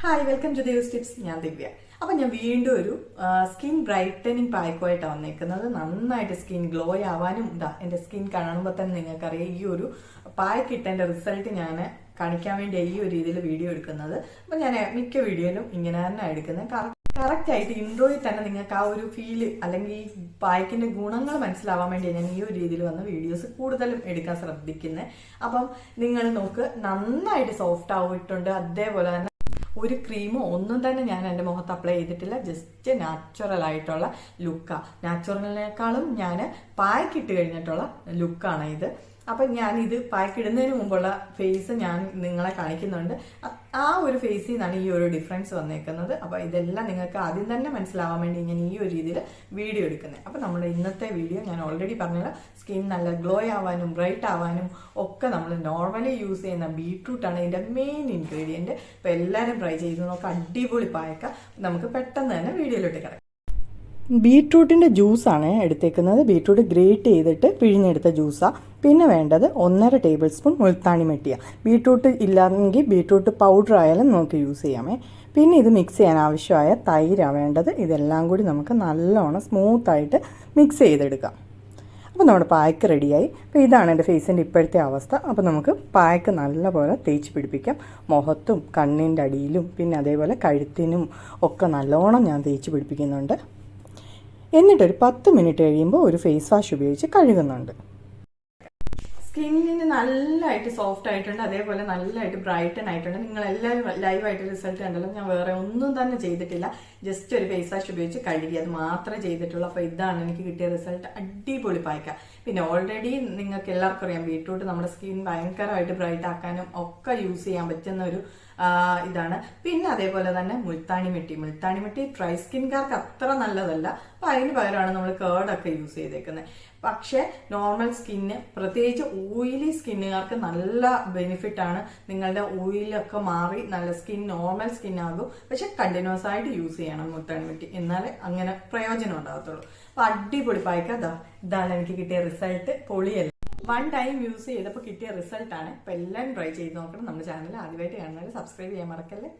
Hi welcome to Devas tips ഞാൻ ദിവ്യ. അപ്പൊ ഞാൻ വീണ്ടും ഒരു സ്കിൻ ബ്രൈറ്റനിങ് പായ്ക്കുമായിട്ടാണ് വന്നേക്കുന്നത്. നന്നായിട്ട് സ്കിൻ ഗ്ലോ ആവാനും ഇതാ എന്റെ സ്കിൻ കാണുമ്പോൾ തന്നെ നിങ്ങൾക്കറിയാം ഈ ഒരു പായ്ക്ക് ഇട്ടതിന്റെ റിസൾട്ട് ഞാൻ കാണിക്കാൻ വേണ്ടി ഈ ഒരു രീതിയിൽ വീഡിയോ എടുക്കുന്നത്. അപ്പൊ ഞാൻ മിക്ക വീഡിയോയിലും ഇങ്ങനെ തന്നെ എടുക്കുന്നത് കറക്റ്റ് ആയിട്ട് ഇൻട്രോയിൽ തന്നെ നിങ്ങൾക്ക് ആ ഒരു ഫീൽ അല്ലെങ്കിൽ ഈ പായ്ക്കിന്റെ ഗുണങ്ങൾ മനസ്സിലാവാൻ വേണ്ടി ഞാൻ ഈ ഒരു രീതിയിൽ വന്ന വീഡിയോസ് കൂടുതലും എടുക്കാൻ ശ്രദ്ധിക്കുന്നത് അപ്പം നിങ്ങൾ നോക്ക് നന്നായിട്ട് സോഫ്റ്റ് ആവിട്ടുണ്ട് അതേപോലെ തന്നെ ഒരു ക്രീമോ ഒന്നും തന്നെ ഞാൻ എന്റെ മുഖത്ത് അപ്ലൈ ചെയ്തിട്ടില്ല. ജസ്റ്റ് നാച്ചുറൽ ആയിട്ടുള്ള ലുക്കാണ് നാച്ചുറലിനേക്കാളും ഞാൻ പായ്ക്കിട്ട് കഴിഞ്ഞിട്ടുള്ള ലുക്കാണ് ഇത്. അപ്പൊ ഞാൻ ഇത് പാക്കിടുന്നതിന് മുമ്പുള്ള ഫേസ് ഞാൻ നിങ്ങളെ കാണിക്കുന്നുണ്ട്. ആ ഒരു ഫേസിൽ നിന്നാണ് ഈ ഒരു ഡിഫറൻസ് വന്നേക്കുന്നത്. അപ്പൊ ഇതെല്ലാം നിങ്ങൾക്ക് ആദ്യം തന്നെ മനസ്സിലാവാൻ വേണ്ടി ഞാൻ ഈ ഒരു രീതിയിൽ വീഡിയോ എടുക്കുന്നത് അപ്പൊ നമ്മുടെ ഇന്നത്തെ വീഡിയോ ഞാൻ ഓൾറെഡി പറഞ്ഞത് സ്കിൻ നല്ല ഗ്ലോ ആവാനും ബ്രൈറ്റ് ആവാനും ഒക്കെ നമ്മൾ നോർമലി യൂസ് ചെയ്യുന്ന ബീട്രൂട്ട് ആണ് ഇതിന്റെ മെയിൻ ഇൻഗ്രീഡിയന്റ് ഇപ്പൊ എല്ലാവരും ട്രൈ ചെയ്ത് നോക്കുക അടിപൊളി പായക്ക. നമുക്ക് പെട്ടെന്ന് തന്നെ വീഡിയോയിലോട്ട് കിടക്കാം. ബീട്രൂട്ടിന്റെ ജ്യൂസാണ് എടുത്തേക്കുന്നത്. ബീട്രൂട്ട് ഗ്രേറ്റ് ചെയ്തിട്ട് പിഴിഞ്ഞെടുത്ത ജ്യൂസാണ് പിന്നെ വേണ്ടത് ഒന്നര ടേബിൾ സ്പൂൺ മുൾത്താണി മെട്ടിയ. ബീട്രൂട്ട് ഇല്ലാന്നെങ്കിൽ ബീട്രൂട്ട് പൗഡർ ആയാലും നമുക്ക് യൂസ് ചെയ്യാമേ. പിന്നെ ഇത് മിക്സ് ചെയ്യാൻ ആവശ്യമായ തൈരാണ് വേണ്ടത്. ഇതെല്ലാം കൂടി നമുക്ക് നല്ലോണം സ്മൂത്തായിട്ട് മിക്സ് ചെയ്തെടുക്കാം. അപ്പോൾ നമ്മുടെ പായ്ക്ക് റെഡിയായി അപ്പോൾ ഇതാണ് എന്റെ ഫേസിന്റെ ഇപ്പോഴത്തെ അവസ്ഥ. അപ്പോൾ നമുക്ക് പായ്ക്ക് നല്ലപോലെ തേച്ച് പിടിപ്പിക്കാം. മുഖത്തും കണ്ണിന്റെ അടിയിലും പിന്നെ അതേപോലെ കഴുത്തിനും ഒക്കെ നല്ലോണം ഞാൻ തേച്ച് പിടിപ്പിക്കുന്നുണ്ട്. എന്നിട്ടൊരു പത്ത് മിനിറ്റ് കഴിയുമ്പോൾ ഒരു ഫേസ് വാഷ് ഉപയോഗിച്ച് കഴുകുന്നുണ്ട്. സ്കിന്നിന് നല്ലതായിട്ട് സോഫ്റ്റ് ആയിട്ടുണ്ട് അതേപോലെ നല്ലതായിട്ട് ബ്രൈറ്റൺ ആയിട്ടുണ്ട്. നിങ്ങൾ എല്ലാവരും ലൈവായിട്ട് റിസൾട്ട് കണ്ടല്ലോ ഞാൻ വേറെ ഒന്നും തന്നെ ചെയ്തിട്ടില്ല. ജസ്റ്റ് ഒരു ഫേസ് വാഷ് ഉപയോഗിച്ച് കഴുകി അത് മാത്രമേ ചെയ്തിട്ടുള്ളൂ. അപ്പോൾ ഇതാണ് എനിക്ക് കിട്ടിയ റിസൾട്ട്. അടിപൊളി പായ്ക്ക. പിന്നെ ഓൾറെഡി നിങ്ങൾക്ക് എല്ലാവർക്കും അറിയാം ബീട്രൂട്ട് നമ്മുടെ സ്കിൻ ഭയങ്കരമായിട്ട് ബ്രൈറ്റ് ആക്കാനും ഒക്കെ യൂസ് ചെയ്യാൻ പറ്റുന്ന ഒരു ഇതാണ്. പിന്നെ അതേപോലെ തന്നെ മുൾത്താണി മിട്ടി. മുൾത്താണി മിട്ടി ഡ്രൈ സ്കിൻകാർക്ക് അത്ര നല്ലതല്ല. അപ്പൊ അതിന് പകരമാണ് നമ്മൾ കേർഡൊക്കെ യൂസ് ചെയ്തേക്കുന്നത് പക്ഷെ നോർമൽ സ്കിന്ന് പ്രത്യേകിച്ച് ഓയിലി സ്കിന്നുകാർക്ക് നല്ല ബെനിഫിറ്റ് ആണ്. നിങ്ങളുടെ ഓയിലൊക്കെ മാറി നല്ല സ്കിൻ നോർമൽ സ്കിൻ ആകും. പക്ഷെ കണ്ടിന്യൂസ് ആയിട്ട് യൂസ് ചെയ്യണം മുൾത്താണി മിട്ടി എന്നാലേ അങ്ങനെ പ്രയോജനം ഉണ്ടാകത്തുള്ളൂ. അപ്പൊ അടിപൊളി പായ്ക്ക. അതാ ഇതാണ് എനിക്ക് കിട്ടിയ റിസൾട്ട് പൊളിയല്ല? വൺ ടൈം യൂസ് ചെയ്തപ്പോൾ കിട്ടിയ റിസൾട്ടാണ് അപ്പോൾ എല്ലാം ട്രൈ ചെയ്ത് നോക്കണം. നമ്മുടെ ചാനൽ ആദ്യമായിട്ട് കാണുന്നവർ സബ്സ്ക്രൈബ് ചെയ്യാൻ മറക്കല്ലേ?